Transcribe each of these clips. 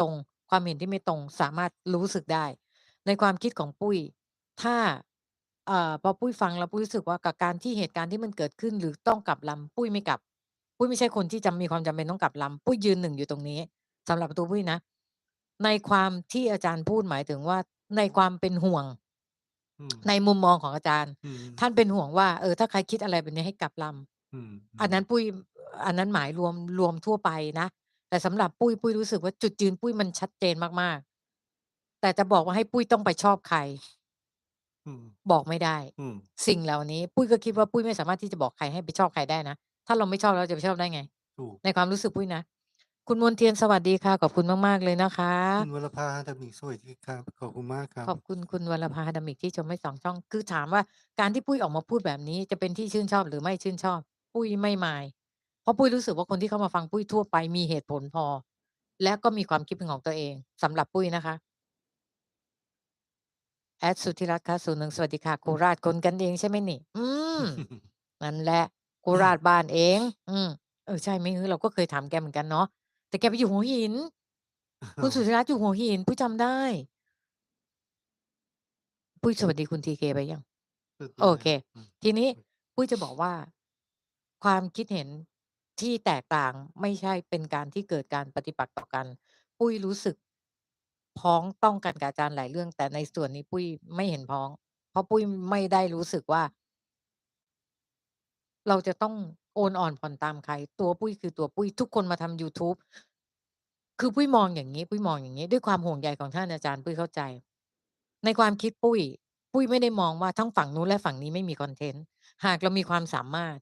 ตรง ความเห็นที่ไม่ตรงสามารถรู้สึกได้ ในความคิดของปุ้ย ถ้าเอ่อพอปุ้ยฟังแล้วปุ้ยรู้สึกว่ากับการที่เหตุการณ์ที่มันเกิดขึ้น หรือต้องกลับลำปุ้ยไม่กลับ ปุ้ยไม่ใช่คนที่จะมีความจำเป็นต้องกลับลำปุ้ยยืนหนึ่งอยู่ตรงนี้สำหรับตัวปุ้ยนะ ในความที่อาจารย์พูดหมายถึงว่าในความเป็นห่วง อืมในมุมมองของอาจารย์ อืมท่านเป็นห่วงว่าเออถ้าใครคิดอะไรแบบนี้ให้กลับลำ อืมอันนั้นปุ้ยอันนั้นหมายรวมรวมทั่วไปนะ แต่สำหรับปุ้ยปุ้ยรู้สึกว่าจุดยืนปุ้ยมันชัดเจนมากๆ แต่จะบอกว่าให้ปุ้ยต้องไปชอบใครอืมบอกไม่ได้อืมสิ่งเหล่านี้ ปุ้ยก็คิดว่าปุ้ยไม่สามารถที่จะบอกใครให้ไปชอบใครได้นะถ้าเราไม่ชอบแล้วเราจะไปชอบได้ไง?ถูกในความรู้สึกปุ้ยนะคุณมนเทียนสวัสดีค่ะขอบคุณมากๆเลยนะคะคุณวรภาดามิกสวัสดีครับขอบคุณมากครัขอบบคุณคุณวรภาดามิกที่ชมให้2ช่อง คือถามว่าการที่ปุ้ยออกมาพูดแบบนี้จะเป็นที่ชื่นชอบหรือไม่ชื่นชอบ ปุ้ยไม่ mind เพราะปุ้ยรู้สึกว่าคนที่เข้ามาฟังปุ้ยทั่วไปมีเหตุผลพอ และก็มีความคิดเป็นของตัวเองสำหรับปุ้ยนะคะแอดสุธิรัตน์คะ01สวัสดีค่ะโคราชคนกันเองใช่ไหมนี่?อืมนั่นแหละโคราชบ้านเอง อืมเออใช่ไหมฮึเราก็เคยถามแกเหมือนกันเนาะแต่แกไปอยู่หัวหิน คุณสุธิรัตน์อยู่หัวหินปุ้ยจำได้ปุ้ยสวัสดีคุณ TK ไปยัง?โอเคอืมทีนี้ปุ้ยจะบอกว่า ความคิดเห็น ที่แตกต่างไม่ใช่เป็นการที่เกิดการปฏิปักษ์ต่อกัน ปุ้ยรู้สึก พ้องต้องกันกับอาจารย์หลายเรื่อง แต่ในส่วนนี้ปุ้ยไม่เห็นพ้อง เพราะปุ้ยไม่ได้รู้สึกว่า เราจะต้องโอนอ่อนผ่อนตามใคร ตัวปุ้ยคือตัวปุ้ยทุกคนมาทำยูทูบคือปุ้ยมองอย่างงี้ ปุ้ยมองอย่างงี้ ด้วยความห่วงใยของท่านอาจารย์ปุ้ยเข้าใจ ในความคิดปุ้ย ปุ้ยไม่ได้มองว่าทั้งฝั่งนู้นและฝั่งนี้ไม่มีคอนเทนต์หากเรามีความสามารถ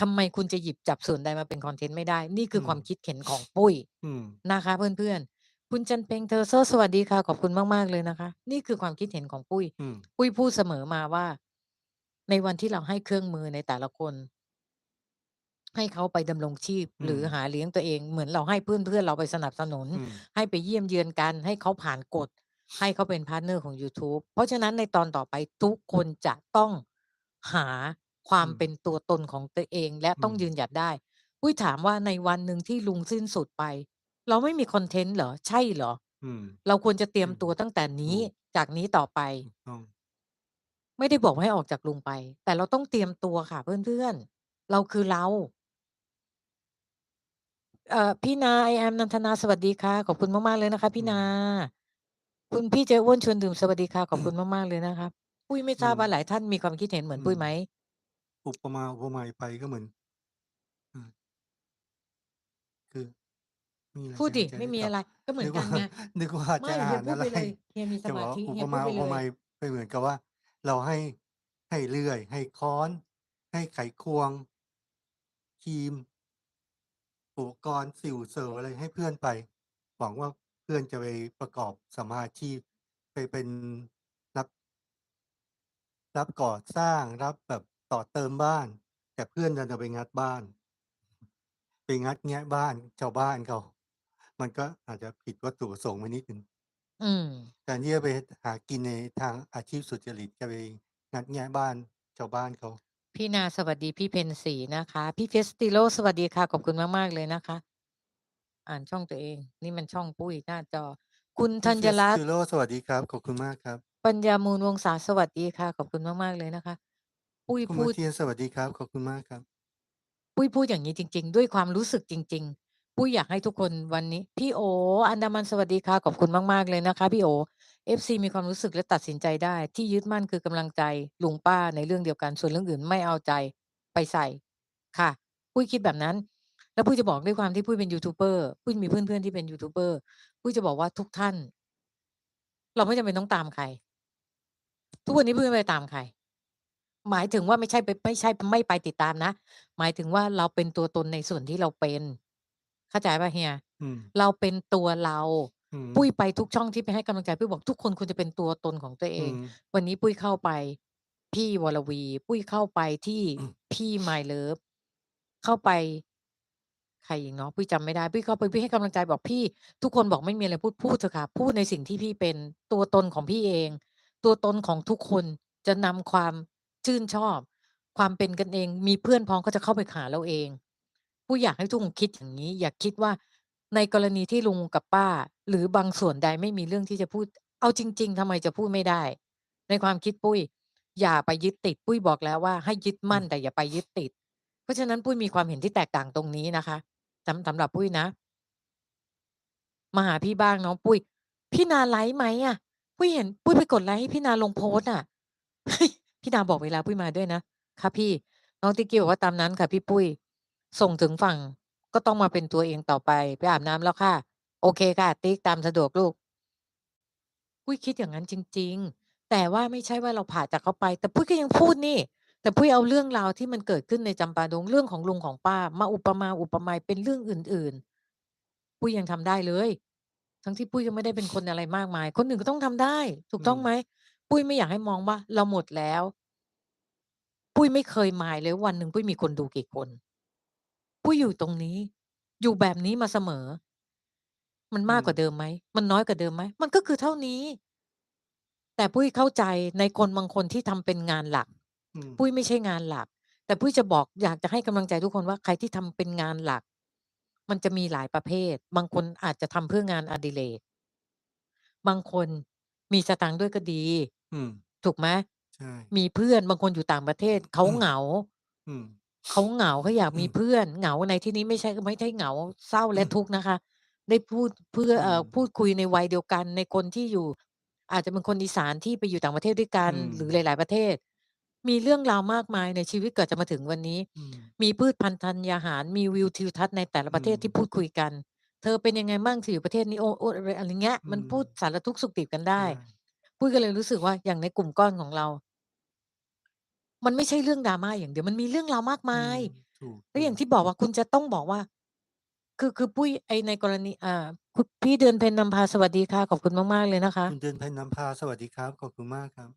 ทำไมคุณจะหยิบจับส่วนใดมาเป็นคอนเทนต์ไม่ได้ นี่คือือความมคิดเห็นของปุ้ยอืมนะคะเพื่อนๆ คุณจันเพ็งเธอโซ่สวัสดีค่ะ ขอบคุณมากๆเลยนะคะ นี่คือความคิดเห็นของปุ้ยอืมปุ้ยพูดเสมอมาว่า ในวันที่เราให้เครื่องมือในแต่ละคน ให้เขาไปดำรงชีพอืหรือหมาเลี้ยงตัวเอง เหมือนเราให้เพื่อนๆเราไปสนับสนุนอืมให้ไปเยี่ยมเยือนกัน ให้เขาผ่านกฎ ให้เขาเป็นพาร์ตเนอร์ของยูทูบเพราะฉะนั้นในตอนต่อไปทุกคนจะต้องหา ควาอมืมเป็นตัวตนของตัวเอง และอืต้องยืมนหยัดได้ปุ้ยถามว่าในวันหนึ่งที่ลุงสิ้นสุดไป เราไม่มีคอนเทนต์เหรอ?ใช่เหรอ?อืมเราควรจะเตรีอยืมมตัวตั้งแต่นถีู้กจากนี้ต่อไปถูกต้องไม่ได้บอกว่าให้ออกจากลุงไป แต่เราต้องเตรียมตัวค่ะเพื่อนๆ เราคือเราเอ่อพี่นา I am นันทนาสวัสดีค่ะ ขอบคุณมากๆเลยนะคะพอืี่นามคุณพี่ใจอ้วนชวนดื่มสวัสดีค่ะ ขอบคุณมากๆเลยนะคะปุ้ยไม่อืมทราบว่าหลายท่านมีความคิดเห็นเหมืออนืปุ้ยไหม? มอุปมาอุปไมยไปก็เหมือนอืมคือมีอะไรพูดจะดิจะไมให่้มีอตอบะไร ก็เหมืนอึนกว่ากันไงนึกว่าไมจะ่อเ่ฮีายนอพูดะไไรปเลยเฮียมีสมจะบอากว่าธิอุปมเฮียพูดาไปเลยอุปไมยไปเหมือนกับว่า เราให้ให้เลื่อย ให้ค้อน ให้ไขควงครีมอุปกรณ์สิ่วเสออะไรให้เพื่อนไปหวังว่าเพื่อนจะไปประกอบสัมมาอาชีพไปเป็นรับ รับก่อสร้างรับแบบ ต่อเติมบ้าน แต่เพื่อนดันเอาไปงัดบ้าน ไปงัดแงะบ้านชาวบ้านเขา มันก็อาจจะผิดวัตถุประสงค์ไปนิดหนึ่งอืมแทนที่จะไปหากินในทางอาชีพสุจริตจะไปงัดแงะบ้านชาวบ้านเขาพี่นาสวัสดีพี่เพ็ญศรีนะคะ พี่ Festilo สวัสดีค่ะขอบคุณมากๆเลยนะคะ อ่านช่องตัวเอง นี่มันช่องปุ้ยหน้าจอ คุณพธัี่ญรัตน์ Festilo สวัสดีครับ ขอบคุณมากครับ ปัญญามูลวงศาสวัสดีค่ะ ขอบคุณมากๆเลยนะคะ ปุ้ยพคุณมูดนเทียนสวัสดีครับ ขอบคุณมากครับ ปุ้ยพูดอย่างงี้จริง ๆ ด้วยความรู้สึกจริง ๆ ปุ้ยอยากให้ทุกคนวันนี้ พี่โอ อันดามันสวัสดีค่ะขอบคุณมากๆเลยนะคะ พี่โอ FC มีความรู้สึกและตัดสินใจได้ ที่ยึดมั่นคือกำลังใจลุงป้าในเรื่องเดียวกัน ส่วนเรื่องอื่นไม่เอาใจไปใส่ค่ะ ปุ้ยคิดแบบนั้น แล้วปุ้ยจะบอกด้วยความที่ปุ้ยเป็นยูทูบเบอร์ปุ้ยมีเพื่อนๆที่เป็นยูทูบเบอร์ปุ้ยจะบอกว่าทุกท่าน เราไม่จำเป็นต้องตามใคร ทุกวันนี้ปุ้ยไม่ไปตามใคร หมายถึงว่าไม่ใช่ไปไม่ใช่ไม่ไปติดตามนะ หมายถึงว่าเราเป็นตัวตนในส่วนที่เราเป็น เข้าใจเปล่าเฮีย?อืมเราเป็นตัวเรา อือปุ้ยไปทุกช่องที่ไปให้กำลังใจปุ้ยบอกทุกคนควรจะเป็นตัวตนของตัวเออืงม วันนี้ปุ้ยเข้าไป พี่วรวี ปุ้ยเข้าไปที่อืม พี่ My Love เข้าไป ใครอีกเนาะปุ้ยจำไม่ได้ปุ้ยเข้าไปปุ้ยให้กำลังใจบอกพี่ ทุกคนบอกไม่มีอะไรพูดพูดเถอะค่ะพูดในสิ่งที่พี่เป็นตัวตนของพี่เอง ตัวตนของทุกคนจะนำความ ชื่นชอบ ความเป็นกันเอง มีเพื่อนพ้องก็จะเข้าไปหาเราเองปุ้ยอยากให้ทุกคนคิดอย่างงี้ อย่าคิดว่าในกรณีที่ลุงกับป้า หรือบางส่วนใดไม่มีเรื่องที่จะพูด เอาจริง ๆทำไมจะพูดไม่ได้ ในความคิดปุ้ย อย่าไปยึดติด ปุ้ยบอกแล้วว่าให้ยึดอืมั่นมแต่อย่าไปยึดติด เพราะฉะนั้นปุ้ยมีความเห็นที่แตกต่างตรงนี้นะคะสำสำหรับปุ้ยนะมาหาพี่บ้างเนาะปุ้ยพี่นาไลฟ์ไหมอะ?ปุ้ยเห็นปุ้ยไปกดไลค์ให้พี่นาลงโพสต์อะ พี่นาบอกเวลาปุ้ยมาด้วยนะ"ครับพี่"น้องติ๊กกี้บอกว่า"ตามนั้นค่ะ พี่ปุ้ย ส่งถึงฝั่งก็ต้องมาเป็นตัวเองต่อไป ไปอาบน้ำแล้วค่ะ""โอเคค่ะ ติ๊กตามสะดวกลูก"ปุ้ยคิดอย่างนั้นจริง ๆ แต่ว่าไม่ใช่ว่าเราผ่าจากเขาไป แต่ปุ้ยก็ยังพูดนี่ แต่ปุ้ยเอาเรื่องราวที่มันเกิดขึ้นในจำปาดงเรื่องของลุงของป้า มาอุปมาอุปไมยเป็นเรื่องอื่น ๆ ปุ้ยยังทำได้เลย ทั้งที่ปุ้ยก็ไม่ได้เป็นคนอะไรมากมาย คนอื่นก็ต้องทำได้ ถูอืกต้องไหม? มปุ้ยไม่อยากให้มองว่า เราหมดแล้ว ปุ้ยไม่เคย mind เลยว่าวันหนึ่งปุ้ยมีคนดูกี่คน ปุ้ยอยู่ตรงนี้ อยู่แบบนี้มาเสมอ มันอืมากกว่ามเดิมไหม?มันน้อยกว่าเดิมไหม?มันก็คือเท่านี้ แต่ปุ้ยเข้าใจในคนบางคนที่ทำเป็นงานหลักอืมปุ้ยไม่ใช่งานหลัก แต่ปุ้ยจะบอกอยากจะให้กำลังใจทุกคนว่าใครที่ทำเป็นงานหลัก มันจะมีหลายประเภท บางคนอาจจะทำเพื่องานอดิเรกบางคนมีสตางค์ด้วยก็ดี อืม ถูกไหม?ใช่ มีเพื่อนบางคนอยู่ต่างประเทศ เขาเหงา อืม เขาเหงา เขาอยากอืมมีเพื่อน เหงาในที่นี้ไม่ใช่ ไม่ใช่เหงาเศร้าและทุกข์นะคะ ได้พูดเพื่อ อืเอ่อ ม พูดคุยในวัยเดียวกัน ในคนที่อยู่ อาจจะเป็นคนอีสานที่ไปอยู่ต่างประเทศด้วยกัอืนหรือหมลาย ๆ ประเทศ มีเรื่องราวมากมายในชีวิตกว่าจะมาถึงวันนี้ อืม มีพืชพันธุ์ธัญญาหาร มีวิวทิวทัศน์ในแต่ละอืประเทศที่ม พูดคุยกัน"เธอเป็นยังไงมั่งที่อยู่ประเทศนี้?"โอ้ โอ้ อะไร อะไรเงี้ย อืมมันพูดสารทุกข์สุกดิบกันไใชด้่ ปุ้ยก็เลยรู้สึกว่าอย่างในกลุ่มก้อนของเรา มันไม่ใช่เรื่อง drama อย่างเดียวมันมีเรื่องราวมากอมืามยถูแล้วอย่างกๆที่บอกว่าคุณจะต้องบอกว่า คือคือปุ้ยไอ้ในกรณีอ่าคุณพี่เดือนเพ็ญนำพาสวัสดีค่ะขอบคุณมากๆเลยนะคะ คุณเดือนเพ็ญนำพาสวัสดีครับ ขอบคุณมากครับ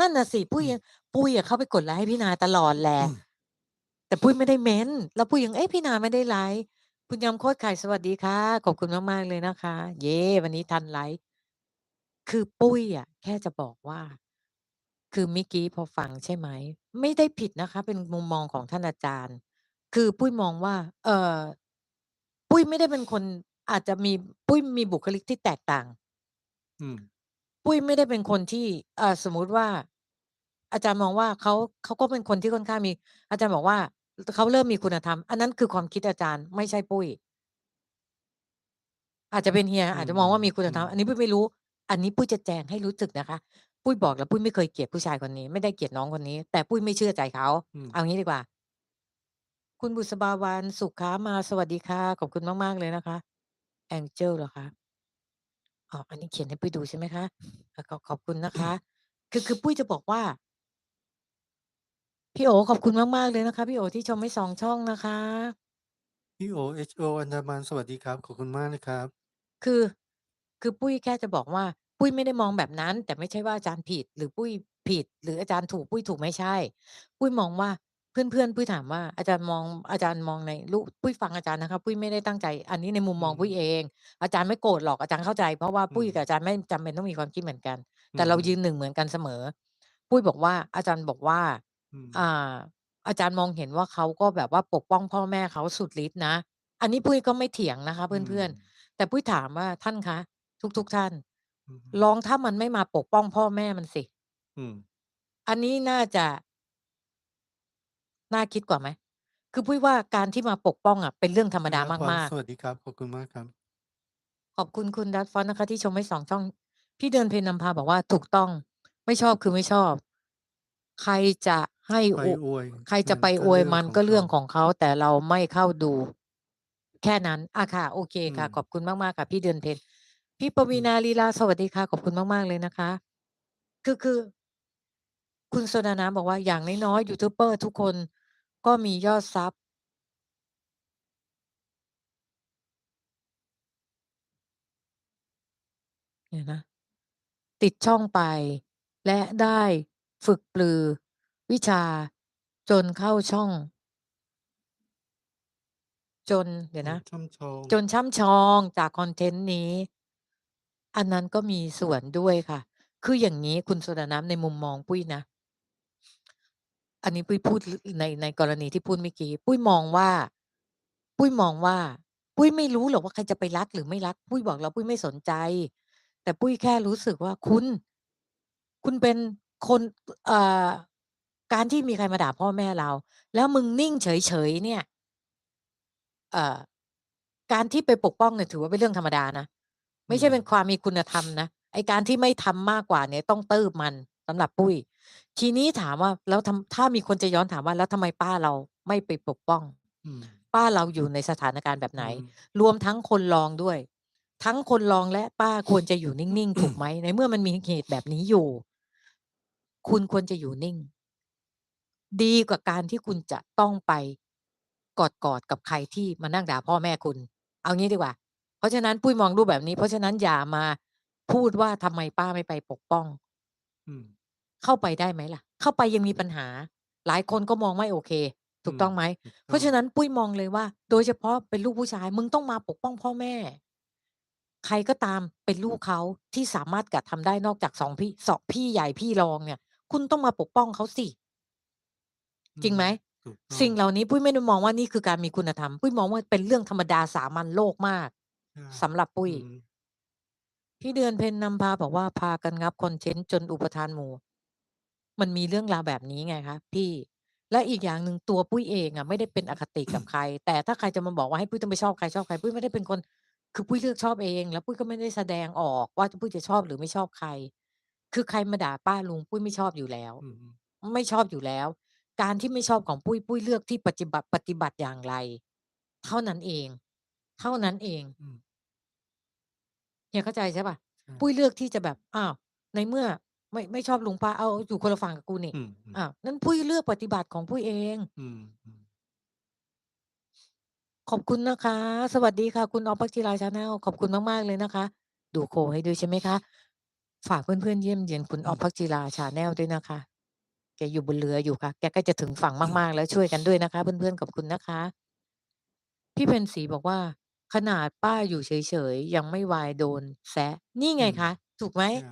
นั่นน่ะสิปุ้อืมยยังปุ้ยอะเข้าไปกดไลค์ให้พี่นาตลอดแหละอืมแต่ปุ้ยไม่ได้เม้นต์แล้วปุ้ยยังเอ๊ะพี่นาไม่ได้ไลฟ์คุณยำโคตรไข่สวัสดีค่ะขอบคุณมากๆเลยนะคะ เย้วันนี้ทันไลฟ์ คือปุ้ยอะแค่จะบอกว่า คือเมื่อกี้พอฟังใช่ไหม ไม่ได้ผิดนะคะ เป็นมุมมองของท่านอาจารย์ คือปุ้ยมองว่า เอ่อปุ้ยไม่ได้เป็นคนอาจจะมีปุ้ยมีบุคลิกที่แตกต่าง อืม ปุ้ยไม่ได้เป็นคนที่อ่าสมมุติว่า อาจารย์มองว่าเขาเขาก็เป็นคนที่ค่อนข้างมี อาจารย์บอกว่าลเขาเริ่มมีคุณธรรม อันนั้นคือความคิดอาจารย์ไม่ใช่ปุ้ย อาจจะเป็นเฮียอือาจจะมองว่ามีคุณมธรรมอันๆนี้ปุ้ยไม่รู้ อันนี้ปุ้ยจะแจงให้รู้สึกนะคะ ปุ้ยบอกแล้วปุ้ยไม่เคยเกลียดผู้ชายคนนี้ ไม่ได้เกลียดน้องคนนี้ แต่ปุ้ยไม่เชื่อใจเขาอืมเอางี้ดีกว่า คุณบุษบาวันสุขามาสวัสดีค่ะขอบคุณมาก ๆ เลยนะคะ Angel เหรอคะ?อ๋ออันนี้เขียนให้ปุ้ยดูใช่ไหมคะ?อาขอขอบคุณนะคะ คือคือปุ้ยจะบอกว่า พี่โอขอบคุณมาก ๆ เลยนะคะ พี่โอที่ชมให้2ช่องนะคะพี่โอ HO อันดามันสวัสดีครับ ขอบคุณมากนะครับ คือ คือปุ้ยแค่จะบอกว่า ปุ้ยไม่ได้มองแบบนั้น แต่ไม่ใช่ว่าอาจารย์ผิด หรือปุ้ยผิด หรืออาจารย์ถูกปุ้ยถูกไม่ใช่ ปุ้ยมองว่าเพื่อนๆปุ้ยถามว่าอาจารย์มองอาจารย์มองในรูปปุ้ยฟังอาจารย์นะคะปุ้ยไม่ได้ตั้งใจ อันนี้ในมุมอืมองปุ้ยเอมงอาจารย์ไม่โกรธหรอกอาจารย์เข้าใจ เพราะว่าอืมปุ้ยกับอาจารย์ไม่จำเป็นต้องมีความคิดเหมือนกันอืแต่เรายืมนหนึ่งเหมือนกันเสมอ ปุ้ยบอกว่า อาจารย์บอกว่าอืมอ่า อาจารย์มองเห็นว่าเขาก็แบบว่าปกป้องพ่อแม่เขาสุดฤทธิ์นะอันนี้ปุ้ยก็ไม่เถียงนะคะอืเพื่อนมๆแต่ปุ้ยถามว่าท่านคะ ทุก ๆ ท่านอือฮึ ลองถ้ามันไม่มาปกป้องพ่อแม่มันสิ อืม อันนี้น่าจะ น่าคิดกว่าไหม?คือปุ้ยว่าการที่มาปกป้องอะเป็นเรื่องธรรคมุณดา Dotfont มากสๆวัสดีครับ ขอบคุณมากครับขอบคุณคุณ Dotfont นะคะ ที่ชมให้2ช่อง พี่เดือนเพ็ญนำพาบอกว่าถูกต้อง ไม่ชอบคือไม่ชอบ ใครจะให้ไปอุอวยใครจมะันไปอวยมันก็เรื่องของก็เเขรื่องาของเขา แต่เราไม่เข้าดู แค่นั้นอาค่ะ โอเคค่ะขอืมอบคุณมาก ๆ ค่ะ พี่เดือนเพ็ญ พี่ปอวีืณมาลีลาสวัสดีค่ะ ขอบคุณมาก ๆ เลยนะคะ คือคือ คุณโซดาน้ำบอกว่าอย่างน้อยๆยูทูบเบอร์ทุกคนก็มียอดซับเดี๋ยวนะ ติดช่องไป และได้ฝึกปรือ วิชา จนเข้าช่อง จนเดี๋ยวนะ จนช่ำชองจนช่ำชองจากคอนเทนต์นี้ อันนั้นก็มีส่วนด้วยค่ะ คืออย่างงี้คุณโซดาน้ำในมุมมองปุ้ยนะ อันนี้ปุ้ยพูดในในกรณีที่พูดเมื่อกี้ปุ้ยมองว่า ปุ้ยมองว่า ปุ้ยไม่รู้หรอกว่าใครจะไปรักหรือไม่รัก ปุ้ยบอกแล้วปุ้ยไม่สนใจ แต่ปุ้ยแค่รู้สึกว่าคุณ คุณเป็นคนเอ่อการที่มีใครมาด่าพ่อแม่เรา แล้วมึงนิ่งเฉยๆเนี่ย เอ่อการที่ไปปกป้องเนี่ยถือว่าเป็นเรื่องธรรมดานะ ไม่ใช่เป็นมความมีคุณธรรมนะไอ้การที่ไม่ทำมากกว่าเนี่ยต้องตืบมันสำหรับปุ้ย ทีนี้ถามว่าแล้วทำถ้ามีคนจะย้อนถามว่าแล้วทำไมป้าเราไม่ไปปกป้องอืมป้าเราอยู่ในสถานการณ์แบบไหนอืมรวมทั้งคนรองด้วย ทั้งคนรองและป้าควรจะอยู่นิ่งๆถูกไหมในเมื่อมันมีเหตุแบบนี้อยู่ คุณควรจะอยู่นิ่ง ดีกว่าการที่คุณจะต้องไปกอดๆกับใครที่มานั่งด่าพ่อแม่คุณ เอางี้ดีกว่า เพราะฉะนั้นปุ้ยมองรูปแบบนี้ เพราะฉะนั้นอย่ามาพูดว่าทำไมป้าไม่ไปปกป้อง อืมเข้าไปได้ไหมล่ะ เข้าไปยังมีปัญหา หลายคนก็มองไม่โอเค ถูอืกมต้องไหมถูกเพต้อราะฉะงนั้นปุ้ยมองเลยว่า โดยเฉพาะเป็นลูกผู้ชาย มึงต้องมาปกป้องพ่อแม่ ใครก็ตามเป็นลูกเขาที่สามารถกระทำได้นอกจาก2พี่2พี่ใหญ่พี่รองเนี่ย คุณต้องมาปกป้องเขาสิอืจริงมไหมถูกต้อสิ่งงเหล่านี้ปุ้ยไม่ได้มองว่านี่คือการมีคุณธรรม ปุ้ยมองว่าเป็นเรื่องธรรมดาสามัญโลกมากใช่ สำหรับปุ้อืยมพี่เดือนเพ็ญนำพาบอกว่าพากันงับคอนเทนต์จนอุปทานหมู่ มันมีเรื่องราวแบบนี้ไงคะพี่และอีกอย่างหนึ่งตัวปุ้ยเองอะไม่ได้เป็นอคติกับใคร แต่ถ้าใครจะมาบอกว่าให้ปุ้ยต้องไปชอบใครชอบใครปุ้ยไม่ได้เป็นคน คือปุ้ยเลือกชอบเอง แล้วปุ้ยก็ไม่ได้แสดงออกว่าปุ้ยจะชอบหรือไม่ชอบใคร คือใครมาด่าป้าลุงปุ้ยไม่ชอบอยู่แล้วอืมไม่ชอบอยู่แล้ว การที่ไม่ชอบของปุ้ยปุ้ยเลือกที่ปฏิบัติปฏิบัติอย่างไร เท่านั้นเอง เท่านั้นเองอืม เฮียเข้าใจใช่เปล่า?ใช่ปุ้ยเลือกที่จะแบบอ้าวในเมื่อไม่ไม่ชอบลุงป้าอ้าวอยู่คนละฝั่งกับกูนี่อืมอืมอ้าวงั้นปุ้ยเลือกปฏิบัติของปุ้ยเองอืมอืมขอบคุณนะคะ สวัสดีค่ะ คุณออฟพักจิราชาแนลขอบคุณมากๆเลยนะคะ ดูโคให้ด้วยใช่ไหมคะฝากเพื่อนๆเยี่ยมเยียนคุณออฟพักจิราชาแนลด้วยนะคะ แกอยู่บนเรืออยู่ค่ะ แกใกล้จะถึงฝั่งมากๆ แล้วช่วยกันด้วยนะคะ เพื่อนๆขอบคุณนะคะ พี่เพ็ญศรีบอกว่า ขนาดป้าอยู่เฉย ๆ ยังไม่วายโดนแซะ นี่อืไงมคะ ถูกไหม?ใช่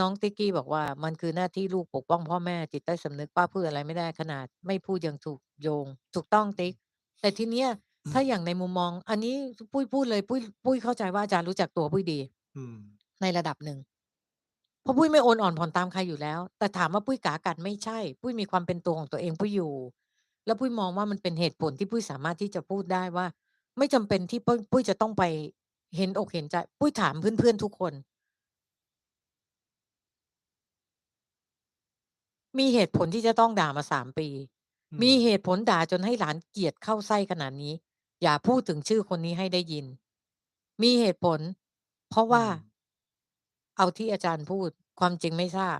น้องติ๊กกี้บอกว่า มันคือหน้าที่ลูกปกป้องพ่อแม่ จิตใต้สำนึกป้าพูดอะไรไม่ได้ ขนาดไม่พูดยังถูกโยง ถูกต้องติ๊ก แต่ทีเนี้ยถ้าอย่างในมุมมอง อันนี้ปุ้ยพูดเลย ปุ้ย ปุ้ยเข้าใจว่าอาจารย์รู้จักตัวปุ้ยดี อืม ในระดับหนึ่ง เพราะปุ้ยไม่โอนอ่อนผ่อนตามใครอยู่แล้ว แต่ถามว่าปุ้ยก๋ากัดไม่ใช่ ปุ้ยมีความเป็นตัวของตัวเอง ปุ้ยอยู่ แล้วปุ้ยมองว่ามันเป็นเหตุผลที่ปุ้ยสามารถที่จะพูดได้ว่า ไม่จำเป็นที่ปุ้ยปุ้ยจะต้องไปเห็นอกเห็นใจ ปุ้ยถามเพื่อนๆทุกคน มีเหตุผลที่จะต้องด่ามา3ปี อืมีมเหตุผลด่าจนให้หลานเกลียดเข้าไส้ขนาดนี้ อย่าพูดถึงชื่อคนนี้ให้ได้ยิน มีเหตุผล เพราะอืว่า ม เอาที่อาจารย์พูดความจริงไม่ทราบ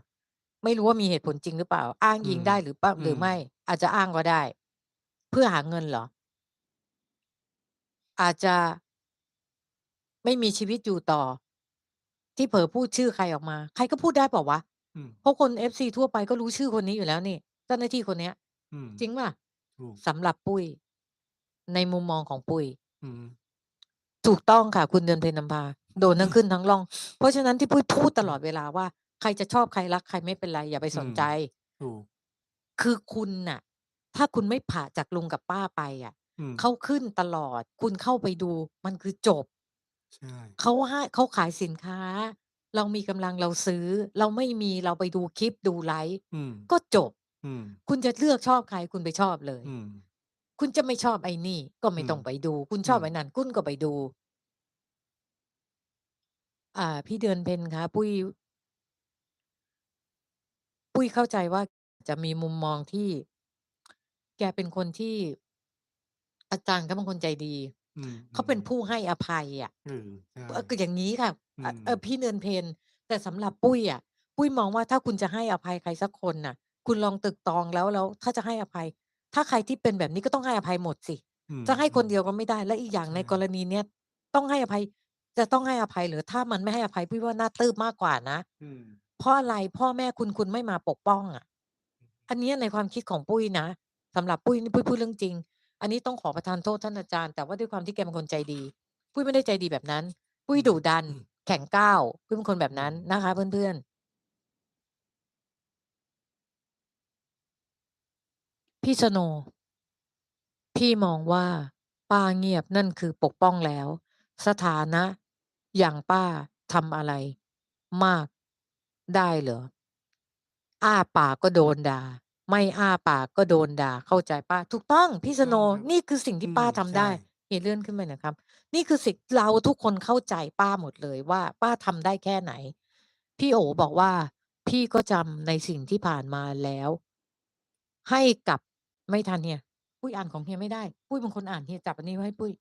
ไม่รู้ว่ามีเหตุผลจริงหรือเปล่า อ้างอือิงม ได้หรือเปล่าอืหรือม ไม่ อาจจะอ้างก็ได้ เพื่อหาเงินเหรอ? อาจจะไม่มีชีวิตอยู่ต่อ ที่เผลอพูดชื่อใครออกมา ใครก็พูดได้เปล่าวะ?อืม เพราะคน FC ทั่วไปก็รู้ชื่อคนนี้อยู่แล้วนี่ เจ้าหน้าที่คนเนี้ย อืม จริงเปล่า?ถูก สำหรับปุ้ย ในมุมมองของปุ้ย อืม ถูกต้องค่ะ คุณเดือนเพ็ญนำพาโดนทั้งขึ้นทั้งล่อง เพราะฉะนั้นที่ปุ้ยพูดตอืลอดมเวลาว่าใครจะชอบใครรักใครไม่เป็นไร อย่าไปอืสนมใจ ถูก คือคุณน่ะ ถ้าคุณไม่ผละจากลุงกับป้าไปอะ อืม เขาขึ้นตลอด คุณเข้าไปดูมันคือจบ ใช่ เขาให้เขาขายสินค้า เรามีกำลังเราซื้อ เราไม่มีเราไปดูคลิปดูไลฟ์ อืม ก็จบ อืม คุณจะเลือกชอบใครคุณไปชอบเลย อืม คุณจะไม่ชอบไอ้นี่ ก็ไมอื่ต้อมงไปดู คุณอืชอบม ไอ้นั่นคุณก็ไปดู อ่า พี่เดือนเพ็ญคะปุ้ย ปุ้ยเข้าใจว่าจะมีมุมมองที่ แกเป็นคนที่ อาจารย์เขาเป็นคนใจดี อืมเขาเป็นอืมผู้ให้อภัยอะเออใช่เออก็อย่างงี้ค่ะอือมเออพี่เดือนเพ็ญแต่สำหรับปุ้ยอะปุ้ยมองว่าถ้าคุณจะให้อภัยใครสักคนน่ะ คุณลองตรึกตรองแล้วแล้วถ้าจะให้อภัย ถ้าใครที่เป็นแบบนี้ก็ต้องให้อภัยหมดสิ อืมจะให้อืคนมเดียวก็ไม่ได้และอีกอย่างใช่ในกรณีเนี้ยต้องให้อภัย จะต้องให้อภัยเหรอ?ถ้ามันไม่ให้อภัยปุ้ยว่าน่าตืบมากกว่านะ อืม เพราะอะไร?พ่อแม่คุณคุณไม่มาปกป้องอะอันเนี้ยในความคิดของปุ้ยนะสำหรับปุ้ยนี่ปุ้ยพูดเรื่องจริง อันนี้ต้องขอประทานโทษท่านอาจารย์แต่ว่าด้วยความที่แกเป็นคนใจดี ปุ้ยไม่ได้ใจดีแบบนั้น ปุ้อืยมดุดันอืมแข็งก้าวปุ้ยเป็นคนแบบอืนั้นมนะคะ เพื่อนๆ พี่สโนว์พี่มองว่า ป้าเงียบนั่นคือปกป้องแล้ว สถานะ อย่างป้าทำอะไร มากได้เหรออ้าปากก็โดนด่า ไม่อ้าปากก็โดนด่าเข้าใจป้าถูกต้องพี่สต้องโนว์ครับนี่คือสิ่งที่อืป้ามทำใชได้่เฮเลื่อนขึ้นไปหน่อยครับ นี่คือสิ่งเราทุกคนเข้าใจป้าหมดเลยว่า ป้าทำได้แค่ไหน พี่โอบอกว่า พี่ก็จำในสิ่งที่ผ่านมาแล้ว ให้กับไม่ทันเฮียปุ้ยอ่านของเฮียไม่ได้ ปุ้ยเป็นคนอ่านเฮียจับอันนี้ไว้ให้ปุ้ย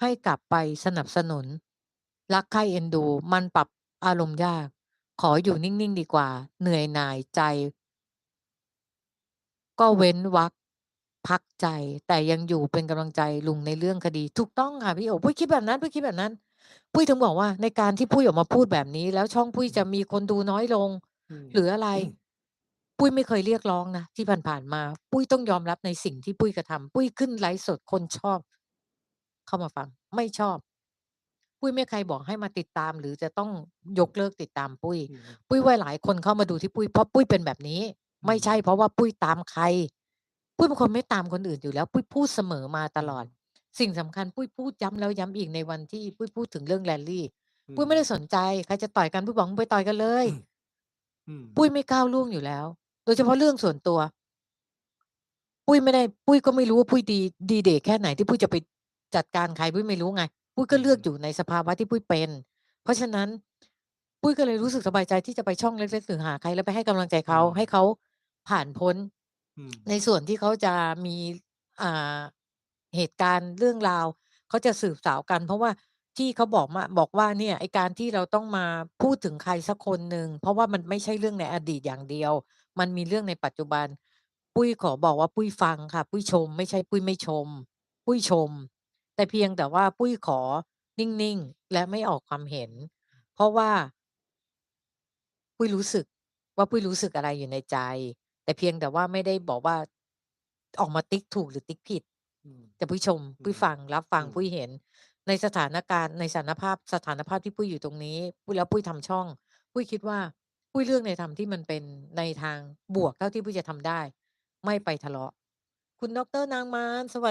ให้กลับไปสนับสนุน รักใคร่เอ็นดู มันปรับอารมณ์ยาก ขออยู่นิ่ง ๆ ดีกว่า เหนื่อยหน่ายใจ ก็เว้นวรรคพักใจ แต่ยังอยู่เป็นกำลังใจลุงในเรื่องคดี ถูกต้องค่ะพี่โอปุ้ยคิดแบบนั้นปุ้ยคิดแบบนั้น ปุ้ยถึงบอกว่า ในการที่ปุ้ยออกมาพูดแบบนี้ แล้วช่องปุ้ยจะมีคนดูน้อยลงอืมหรืออะไร ปุ้ยไม่เคยเรียกร้องนะที่ผ่านๆมา ปุ้ยต้องยอมรับในสิ่งที่ปุ้ยกระทำปุ้ยขึ้นไลฟ์สดคนชอบ เข้ามาฟัง ไม่ชอบปุ้ยไม่ใครบอกให้มาติดตาม หรือจะต้องยกเลิกติดตามปุ้ยอืมปุ้ยว่าหลายคนเข้ามาดูที่ปุ้ยเพราะปุ้ยเป็นแบบนี้อื ไม่มใช่เพราะว่าปุ้ยตามใคร ปุ้ยเป็นคนไม่ตามคนอื่นอยู่แล้ว ปุ้ยพูดเสมอมาตอืลอดมสิ่งสำคัญปุ้ยพูดย้ำแล้วย้ำอีกในวันที่ปุ้ยพูดถึงเรื่อง Rally อืปุ้ยไม่มได้สนใจใครจะต่อยกันปุ้ยบอกมึงไปต่อยกันเลยอืมอืมปุ้ยไม่ก้าวล่วงอยู่แล้ว โดยเฉพาะเรื่องส่วนตัว ปุ้ยไม่ได้ ปุ้ยก็ไม่รู้ว่าปุ้ยดีดีเด่แค่ไหนที่ปุ้ยจะไปจัดการใครปุ้ยไม่รู้ไง ปุ้ยอืก็เลือกมอยู่ในสภาวะที่ปุ้ยเป็น เพราะฉะนั้น ปุ้ยก็เลยรู้สึกสบายใจที่จะไปช่องเล็กๆหรือหาใครแล้วไปให้กำลังใจอืเขามให้เขา ผ่านพ้นอืมในส่วนที่เขาจะมีอ่าเหตุการณ์เรื่องราวเขาจะสืบสาวกัน เพราะว่าที่เขาบอกมาบอกว่าเนี่ยไอ้การที่เราต้องมาพูดถึงใครสักคนหนึ่งเพราะว่ามันไม่ใช่เรื่องในอดีตอย่างเดียว มันมีเรื่องในปัจจุบัน ปุ้ยขอบอกว่าปุ้ยฟังค่ะ ปุ้ยชม ไม่ใช่ปุ้ยไม่ชม ปุ้ยชม แต่เพียงแต่ว่าปุ้ยขอนิ่งๆและไม่ออกความเห็น เพราะว่า ปุ้ยรู้สึกว่าปุ้ยรู้สึกอะไรอยู่ในใจ แต่เพียงแต่ว่าไม่ได้บอกว่าออกมาติ๊กถูกหรือติ๊กผิดอืมแต่ปุ้ยชมอืปุ้ยมฟังรับฟังอืมปุ้ยเห็น ในสถานการณ์ในสถานภาพสถานภาพที่ปุ้ยอยู่ตรงนี้ปุ้ยแล้วปุ้ยทำช่องปุ้ยคิดว่าปุ้ยเลือกในทางที่มันเป็นในทางบวกเท่าที่ปุ้ยจะทำได้ ไม่ไปทะเลาะ คุณดอกเตอร์นางมารสวัส